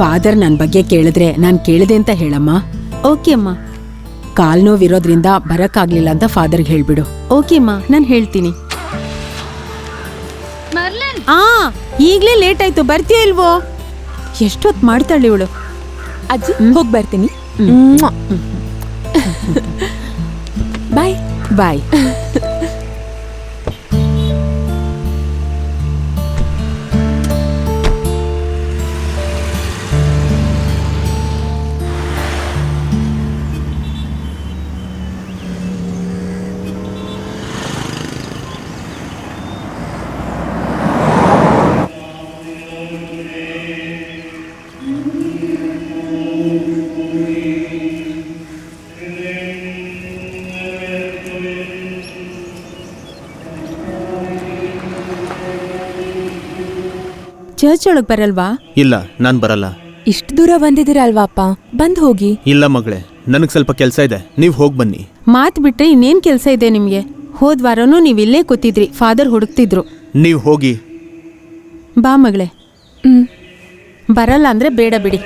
Father ನನ್ ಬಗ್ಗೆ ಕೇಳಿದ್ರೆ ನಾನ್ ಕೇಳಿದೆ ಅಂತ ಹೇಳಮ್ಮ. ಓಕೆ ಅಮ್ಮ. ಕಾಲ್ ನೋವಿರೋದ್ರಿಂದ ಬರಕ್ಕಾಗ್ಲಿಲ್ಲ ಅಂತ ಫಾದರ್ಗೆ ಹೇಳ್ಬಿಡು. ಓಕೆ ಅಮ್ಮ ನಾನು ಹೇಳ್ತೀನಿ. ಮರ್ಲನ್! ಆ ಈಗ್ಲೇ ಲೇಟ್ ಆಯ್ತು ಬರ್ತೀಯ ಇಲ್ವೋ? ಎಷ್ಟೊತ್ ಮಾಡ್ತಾಳೆ ಇವಳು? ಅಜ್ಜಿ ಹೋಗಿ ಬರ್ತೀನಿ. ಬಾಯ್ ಬಾಯ್ ಚರ್ಚ್ ಒಳಗ್ ಬರಲ್ವಾ? ಇಲ್ಲ ನಾನು ಬರಲ್ಲ. ಇಷ್ಟು ದೂರ ಬಂದಿದ್ದೀರಲ್ವಾ ಅಪ್ಪ? ಬಂದ್ ಹೋಗಿ. ಇಲ್ಲ ಮಗಳೇ ನನಗೆ ಸ್ವಲ್ಪ ಕೆಲಸ ಇದೆ. ನೀವು ಹೋಗ್ ಬನ್ನಿ. ಮಾತ್ ಬಿಟ್ಟೆ ಇನ್ನೇನ್ ಕೆಲ್ಸ ಇದೆ ನಿಮ್ಗೆ? ಹೋದ್ ವಾರನೂ ನೀವ್ ಇಲ್ಲೇ ಕೂತಿದ್ರಿ ಫಾದರ್ ಹುಡುಕ್ತಿದ್ರು. ನೀವು ಹೋಗಿ. ಬಾ ಮಗಳೇ. ಹ್ಮ್. ಬರಲ್ಲ ಅಂದ್ರೆ ಬೇಡ ಬಿಡಿ.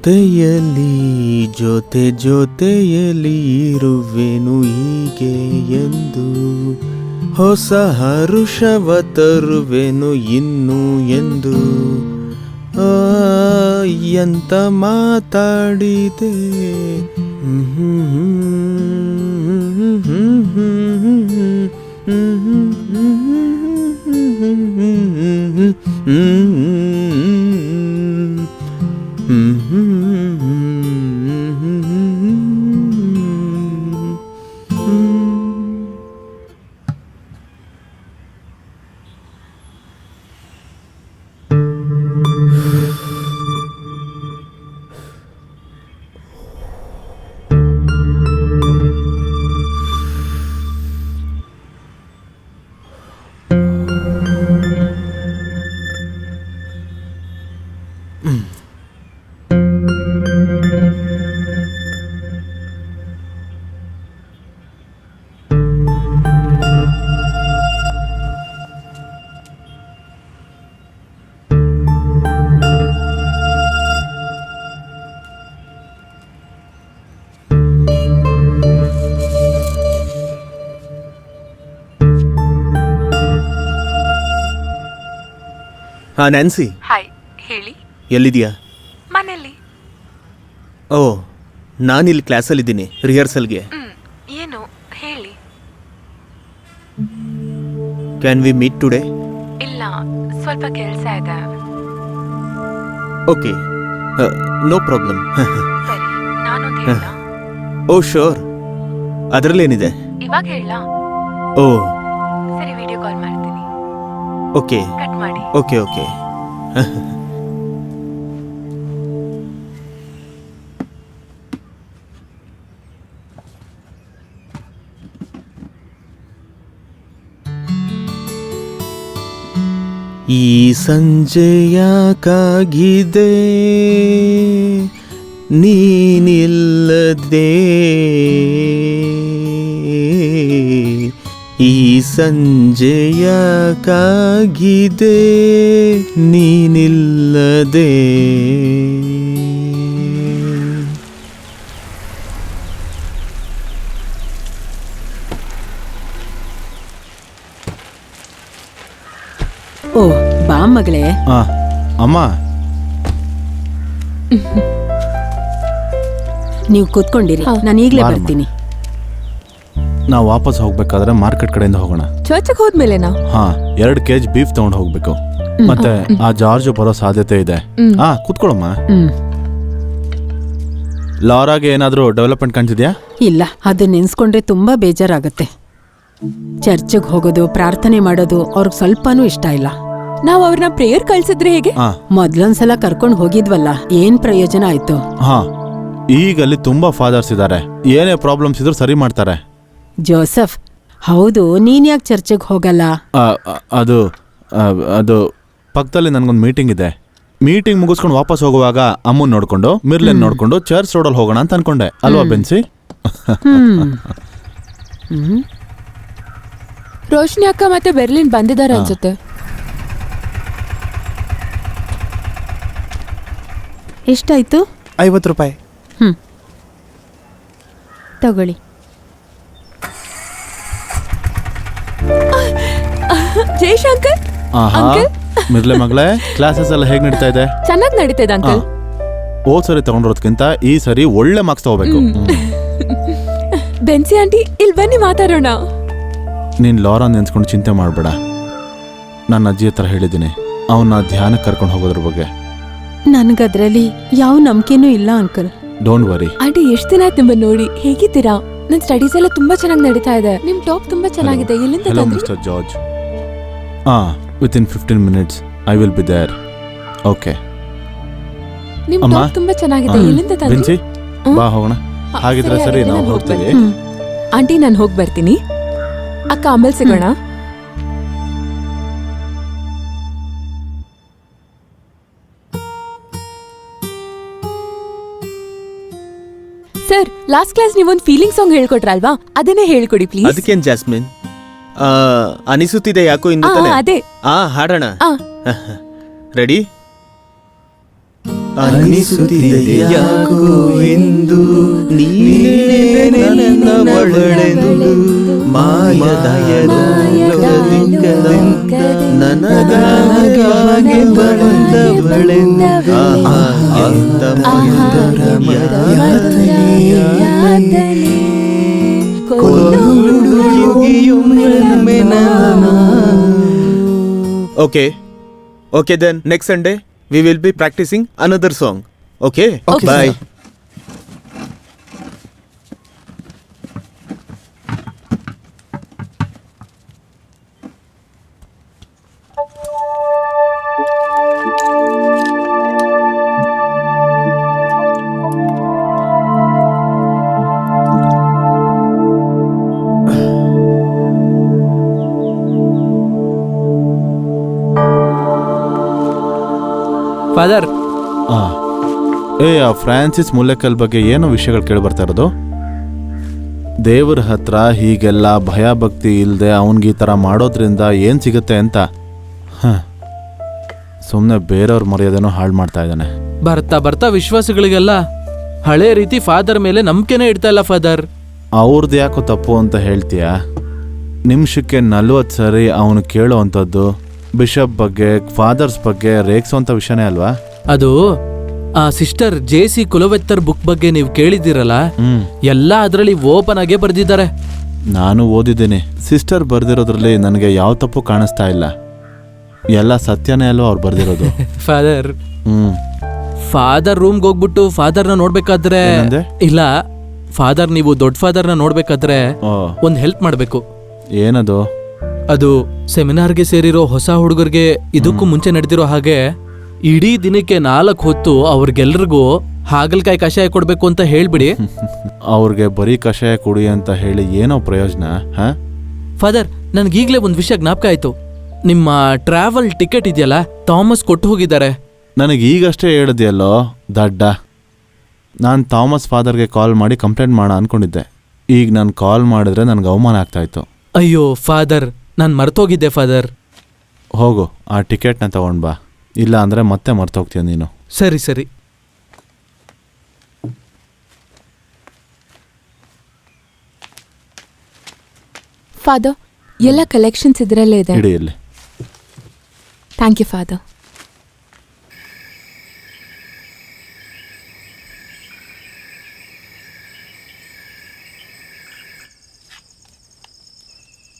ಜೊತೆಯಲ್ಲಿ ಜೊತೆ ಜೊತೆಯಲ್ಲಿ ಇರುವೆನು ಹೀಗೆ ಎಂದು. ಹೊಸ ಹರುಷವ ತರುವೆನು ಇನ್ನು ಎಂದು. ಎಂತ ಮಾತಾಡಿದೆ? ಹಾ ನ್ಯಾನ್ಸಿ ಹಾಯ್ ಹೇಳಿ. ಎಲ್ಲಿದೆಯಾ ಮನೆಯಲ್ಲಿ. ಓ ನಾನಿಲ್ಲಿ ಕ್ಲಾಸಲ್ಲಿದ್ದೀನಿ ರಿಹರ್ಸಲ್ಗೆ. ಹ್ಮ್ ಏನು ಹೇಳಿ. ಕ್ಯಾನ್ ವಿ ಮೀಟ್ ಟುಡೇ ಇಲ್ಲ ಸ್ವಲ್ಪ ಕೆಲಸ ಇದೆ. ಓಕೆ ನೋ ಪ್ರಾಬ್ಲಮ್ ಸರಿ ನಾನೊಂದು ಹೇಳ ಓ ಶೋರ್ ಅದರಲ್ಲೇನಿದೆ? ಇವಾಗ ಹೇಳ ಓ. ಸರಿ ವಿಡಿಯೋ ಕಾಲ್ ಮಾಡ್ತೀನಿ. ಓಕೆ ಕಟ್ ಮಾಡಿ. ಓಕೆ ಓಕೆ ಈ ಸಂಜೆಯಾಕಾಗಿದೆ ನೀನಿಲ್ಲದೆ ಈ ಸಂಜೆಯಾಕಾಗಿದೆ ನೀನಿಲ್ಲದೆ ಓ ಬಾ ಮಗಳೇ ಆ, ಅಮ್ಮ. ನೀವು ಕೂತ್ಕೊಂಡಿರಿ. ನಾನು ಈಗಲೇ ಬಾರಮ್ಮ. ಬರ್ತೀನಿ. ನಾವು ವಾಪಸ್ ಹೋಗ್ಬೇಕಾದ್ರೆ ಮಾರ್ಕೆಟ್ ಕಡೆಯಿಂದ ಹೋಗೋಣ. ಚರ್ಚ್ಗೆ ನಾವು ಹಾ ಎರಡು ಕೆಜಿ ಬೀಫ್ ತಗೊಂಡು ಹೋಗ್ಬೇಕು. ಮತ್ತೆ ಆ ಜಾರ್ಜ್ ಬರೋ ಸಾಧ್ಯತೆ ಇದೆ. ಹಾ ಕೂತ್ಕೊಳ್ಳಮ್ಮ. ಹ್ಮ್. ಲಾರಾಗೆ ಏನಾದರೂ ಡೆವಲಪ್ಮೆಂಟ್ ಕಾಣ್ತಿದ್ಯಾ? ಇಲ್ಲ ಅದು ನೆನ್ಸ್ಕೊಂಡ್ರೆ ತುಂಬಾ ಬೇಜಾರಾಗತ್ತೆ. ಚರ್ಚ್ಗೆ ಹೋಗೋದು ಪ್ರಾರ್ಥನೆ ಮಾಡೋದು ಅವ್ರಿಗೆ ಸ್ವಲ್ಪನೂ ಇಷ್ಟ ಇಲ್ಲ. ನಾವ್ ಅವ್ರನ್ನ ಪ್ರೇಯರ್ ಕಳ್ಸಿದ್ರೆ ಹೇಗೆ? ಹಾಂ. ಮೊದ್ಲೊಂದ್ಸಲ ಕರ್ಕೊಂಡ್ ಹೋಗಿದ್ವಲ್ಲ ಏನ್ ಪ್ರಯೋಜನ ಆಯ್ತು? ಹಾಂ ಈಗ ಅಲ್ಲಿ ತುಂಬಾ ಫಾದರ್ಸ್ ಇದ್ದಾರೆ ಏನೇ ಪ್ರಾಬ್ಲಮ್ಸ್ ಇದ್ರು ಸರಿ ಮಾಡ್ತಾರೆ. ಜೋಸಫ್ ಹೌದು ನೀನ್ ಯಾಕೆ ಚರ್ಚೆಗೆ ಹೋಗಲ್ಲ? ಆ, ಆ, ಅದು ಆ, ಅದು ಪಕ್ಕದಲ್ಲಿ ನನಗೊಂದು ಮೀಟಿಂಗ್ ಇದೆ. ಮೀಟಿಂಗ್ ಮುಗಿಸ್ಕೊಂಡು ವಾಪಸ್ ಹೋಗುವಾಗ ಅಮ್ಮನ್ ನೋಡ್ಕೊಂಡು ಮಿರ್ಲೆನ್ ನೋಡ್ಕೊಂಡು ಚರ್ಚ್ ರೋಡಲ್ಲಿ ಹೋಗೋಣ ಅಂತ ಅನ್ಕೊಂಡೆ. ಅಲ್ವಾ ಬೆನ್ಸಿ? ರೋಶ್ನಿ ಅಕ್ಕ ಮತ್ತೆ ಬೆರ್ಲಿನ್ ಬಂದಿದ್ದಾರೆ ಅನ್ಸುತ್ತೆ. ಎಷ್ಟಾಯ್ತು? ಐವತ್ತು ರೂಪಾಯಿ. ಹ್ಮ್. ತಗೊಳ್ಳಿ. ಜಯಶಂಕರ್? ಆಹಾ ಮಿರ್ಲೆ ಮಗಳೇ ಕ್ಲಾಸಸ್ ಎಲ್ಲ ಹೇಗ್ ನಡೀತಾ ಇದೆ? ಚೆನ್ನಾಗಿ ನಡೀತಾ ಇದೆ ಅಂಕಲ್ ಹೋದ್ ಸರಿ ತಗೊಂಡಿರೋದ್ಕಿಂತ ಈ ಸರಿ ಒಳ್ಳೆ ಮಾರ್ಕ್ಸ್ ತಗೋಬೇಕು. ಬೆನ್ಸಿ ಆಂಟಿ ಇಲ್ಲಿ ಬನ್ನಿ ಮಾತಾಡೋಣ. ನೀನು ಲಾರಾ ನೆನ್ಸ್ಕೊಂಡು ಚಿಂತೆ ಮಾಡಬೇಡ. ನನ್ನ ಅಜ್ಜಿ ಹತ್ರ ಹೇಳಿದ್ದೀನಿ ಅವನ್ನ ಧ್ಯಾನಕ್ಕೆ ಕರ್ಕೊಂಡು ಹೋಗೋದ್ರ ಬಗ್ಗೆ. ನನ್ಗದ್ರಲ್ಲಿ ಯಾವ ನಂಬಿಕೆನೂ ಇಲ್ಲ ಅಂಕಲ್. ಡೋಂಟ್ ವರಿ ಆಂಟಿ ಎಷ್ಟು ದಿನ ಆಯ್ತು ನಿಮ್ಮನ್ನ ನೋಡಿ? ಹೇಗಿದ್ದೀರಾ? ನನ್ನ ಸ್ಟಡೀಸ್ ಎಲ್ಲ ತುಂಬಾ ಚೆನ್ನಾಗಿ ನಡೀತಾ ಇದೆ. ನಿಮ್ ಟಾಪ್ ತುಂಬಾ ಚೆನ್ನಾಗಿದೆ. ಎಲ್ಲಿಂದ hello ತಂದ್ರಿ mister George ah with in fifteen minutes I will be there okay ನಿಮ್ಮ ಅಮ್ಮ? ಟಾಪ್ ತುಂಬಾ ಚೆನ್ನಾಗಿದೆ. ಎಲ್ಲಿಂದ ತಂದ್ರಿ? ಬೆನ್ಸಿ ಹ್ಮ್? ಬಾ ಹೋಗೋಣ. ಹಾಗಿದ್ರೆ ಸರಿ, ನಾವು ಹೋಗ್ತೀವಿ. ಆಂಟಿ ನಾನು ಹೋಗಿ ಬರ್ತೀನಿ. ಅಕ್ಕ ಆಮೇಲೆ ಸಿಗೋಣ. ಸರ್ ಲಾಸ್ಟ್ ಕ್ಲಾಸ್ ನೀವೊಂದು ಫೀಲಿಂಗ್ ಸಾಂಗ್ ಹೇಳ್ಕೊಟ್ರಲ್ವಾ? ಅದನ್ನೇ ಹೇಳ್ಕೊಡಿ ಪ್ಲೀಸ್ ಅದಕ್ಕೇನ್ ಜಾಸ್ಮಿನ್? ಆ, ಅನಿಸುತ್ತಿದೆ ಯಾಕೋ ಇಂದು ಆ, ತಾನೆ? ಅದೇ. ಆ ಹಾಡೋಣ. ಆ. ರೆಡಿ ಅನಿಸುತ್ತಿದೆ ಯಾಕೋ ಇಂದು ನೀನೇ ನನ್ನ ಮರಳೆಂದು ಮಾಯದಾಯ ಲೋಕದಿಂದ ನನಗಾಗಿ ಬಂದವಳೆಂದು. ಆಹಾ. Okay. Okay then next Sunday we will be practicing another song. Okay? Okay, Bye. Father. ಆ. ಏ ಆ ಫ್ರಾನ್ಸಿಸ್ ಮುಲ್ಲೆಕಲ್ ಬಗ್ಗೆ ಏನು ವಿಷಯಗಳು ಕೇಳಿ ಬರ್ತಾ ಇರೋದು? ದೇವ್ರ ಹತ್ರ ಹೀಗೆಲ್ಲ ಭಯ ಭಕ್ತಿ ಇಲ್ಲದೆ ಅವನಿಗೆ ಈ ಥರ ಮಾಡೋದ್ರಿಂದ ಏನು ಸಿಗುತ್ತೆ ಅಂತ. ಸುಮ್ಮನೆ ಬೇರೆಯವ್ರ ಮರ್ಯಾದೆನೂ ಹಾಳು ಮಾಡ್ತಾ ಇದ್ದಾನೆ. ಬರ್ತಾ ಬರ್ತಾ ವಿಶ್ವಾಸಗಳಿಗೆಲ್ಲ ಹಳೆ ರೀತಿ ಫಾದರ್ ಮೇಲೆ ನಂಬಿಕೆನೇ ಇಡ್ತಾ ಇಲ್ಲ ಫಾದರ್. ಅವ್ರದ್ದು ಯಾಕೋ ತಪ್ಪು ಅಂತ ಹೇಳ್ತೀಯಾ? ನಿಮಿಷಕ್ಕೆ ನಲ್ವತ್ತು ಸರಿ ಅವನು ಕೇಳೋ ಅಂಥದ್ದು. ಬಿಷಪ್ ಬಗ್ಗೆ ಫಾದರ್ಸ್ ಬಗ್ಗೆ ರೇಗ್ಸೋಂಥ ವಿಷಯನೇ ಅಲ್ವಾ? ಅದು ಆ sister J C Kulavettar book ಬಗ್ಗೆ ನೀವು ಕೇಳಿದ್ದೀರಲ್ಲ ಎಲ್ಲ ಅದರಲ್ಲಿ ಓಪನ್ ಆಗೇ ಬರ್ದಿದ್ದಾರೆ. ನಾನು ಓದಿದ್ದೀನಿ. ಸಿಸ್ಟರ್ ಬರ್ದಿರೋದ್ರಲ್ಲಿ ನನಗೆ ಯಾವ ತಪ್ಪು ಕಾಣಿಸ್ತಾ ಇಲ್ಲ. ಎಲ್ಲ ಸತ್ಯನೇ ಅಲ್ವಾ ಅವ್ರು ಬರ್ದಿರೋದು? ಫಾದರ್ ಹ್ಮ್. ಫಾದರ್ ರೂಮ್ಗೆ ಹೋಗ್ಬಿಟ್ಟು ಫಾದರ್ನ ನೋಡ್ಬೇಕಾದ್ರೆ ಏನಂದೆ? ಇಲ್ಲ ಫಾದರ್ ನೀವು ದೊಡ್ಡ ಫಾದರ್ನ ನೋಡ್ಬೇಕಾದ್ರೆ ಓ. ಒಂದ್ ಹೆಲ್ಪ್ ಮಾಡ್ಬೇಕು. ಏನದು? ಅದು ಸೆಮಿನಾರ್ಗೆ ಸೇರಿರೋ ಹೊಸ ಹುಡುಗರಿಗೆ ಇದಕ್ಕೂ ಮುಂಚೆ ನಡೆದಿರೋ ಹಾಗೆ ಇಡೀ ದಿನಕ್ಕೆ ನಾಲ್ಕು ಹೊತ್ತು ಅವ್ರಿಗೆಲ್ರಿಗೂ ಹಾಗಲ್ಕಾಯಿ ಕಷಾಯ ಕೊಡ್ಬೇಕು ಅಂತ ಹೇಳ್ಬಿಡಿ. ಅವ್ರಿಗೆ ಬರೀ ಕಷಾಯ ಕೊಡಿ ಅಂತ ಹೇಳಿ ಏನೋ ಪ್ರಯೋಜನ ಹಾ? ಫಾದರ್ ನನ್ಗೀಗ್ಲೇ ಒಂದು ವಿಷಯ ಜ್ಞಾಪಕ ಆಯ್ತು. ನಿಮ್ಮ ಟ್ರಾವೆಲ್ ಟಿಕೆಟ್ ಇದೆಯಲ್ಲ ಥಾಮಸ್ ಕೊಟ್ಟು ಹೋಗಿದ್ದಾರೆ. ನನಗೆ ಈಗಷ್ಟೇ ಹೇಳಿದೆಯಲ್ಲೋ ದಡ್ಡ. ನಾನು ಥಾಮಸ್ ಫಾದರ್ಗೆ ಕಾಲ್ ಮಾಡಿ ಕಂಪ್ಲೇಂಟ್ ಮಾಡ ಅನ್ಕೊಂಡಿದ್ದೆ. ಈಗ ನಾನು ಕಾಲ್ ಮಾಡಿದ್ರೆ ನನಗೆ ಅವಮಾನ ಆಗ್ತಾಯಿತ್ತು ಅಯ್ಯೋ ಫಾದರ್ ನಾನು ಮರ್ತೋಗಿದ್ದೆ ಫಾದರ್ ಹೋಗು ಆ ಟಿಕೆಟ್ನ ತಗೊಂಡು ಬಾ. ಇಲ್ಲ ಅಂದರೆ ಮತ್ತೆ ಮರ್ತೋಗ್ತೀಯ ನೀನು. ಸರಿ ಸರಿ. ಫಾದರ್ ಎಲ್ಲ ಕಲೆಕ್ಷನ್ಸ್ ಇದರಲ್ಲೇ ಇದೆ. ಇಡಿ ಇಲ್ಲಿ. Thank you father